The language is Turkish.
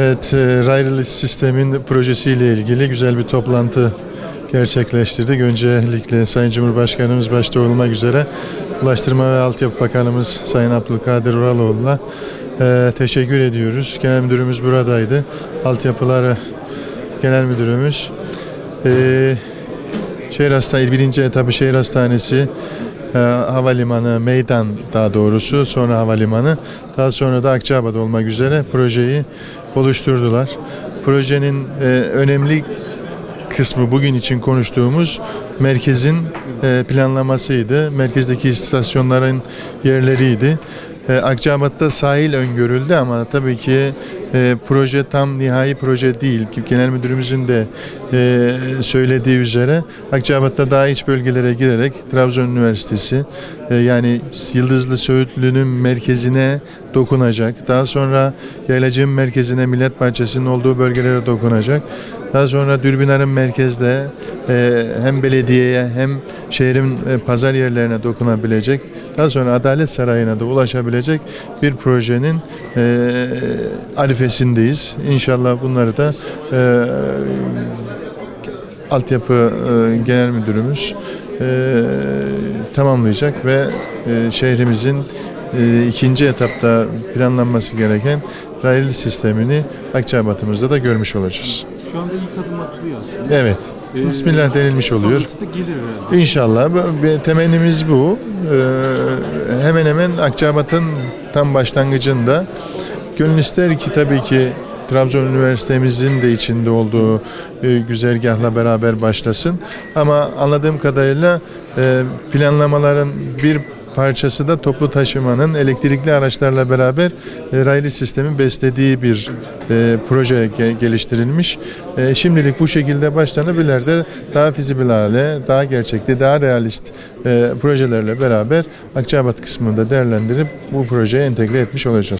Evet, e, raylı sistemin projesiyle ilgili güzel bir toplantı gerçekleştirdik. Öncelikle Sayın Cumhurbaşkanımız başta olmak üzere Ulaştırma ve Altyapı Bakanımız Sayın Abdülkadir Uraloğlu'na e, teşekkür ediyoruz. Genel Müdürümüz buradaydı. Altyapıları Genel Müdürümüz. E, şehir Hastanesi, birinci etabı şehir hastanesi, e, havalimanı, meydan daha doğrusu, sonra havalimanı, daha sonra da Akçabat olmak üzere projeyi oluşturdular. Projenin e, önemli kısmı bugün için konuştuğumuz merkezin e, planlamasıydı. Merkezdeki istasyonların yerleriydi. E, Akçabat'ta sahil öngörüldü ama tabii ki e, proje tam nihai proje değil. Genel müdürümüzün de e, söylediği üzere Akçabat'ta daha iç bölgelere girerek Trabzon Üniversitesi e, yani Yıldızlı Söğütlü'nün merkezine dokunacak. Daha sonra Yaylacı'nın merkezine Millet Bahçesi'nin olduğu bölgelere dokunacak. Daha sonra Dürbünar'ın merkezde e, hem belediyeye hem şehrin e, pazar yerlerine dokunabilecek. Daha sonra Adalet Sarayı'na da ulaşabilecek bir projenin e, arifesindeyiz. İnşallah bunları da e, altyapı e, genel müdürümüz e, tamamlayacak ve e, şehrimizin e, ikinci etapta planlanması gereken raylı sistemini Akçabat'ımızda da görmüş olacağız. Şu anda ilk adım atılıyor aslında. Evet. Ee, Bismillah denilmiş oluyor. Gelir herhalde. İnşallah. Temennimiz bu. Ee, hemen hemen Akçabat'ın tam başlangıcında gönül ister ki tabii ki Trabzon Üniversitemizin de içinde olduğu e, güzergahla beraber başlasın. Ama anladığım kadarıyla e, planlamaların bir parçası da toplu taşımanın elektrikli araçlarla beraber e, raylı sistemin beslediği bir e, proje ge- geliştirilmiş. E, şimdilik bu şekilde başlanabilir de daha fizibil hale, daha gerçekçi, daha realist e, projelerle beraber Akçabat kısmında değerlendirip bu projeye entegre etmiş olacağız.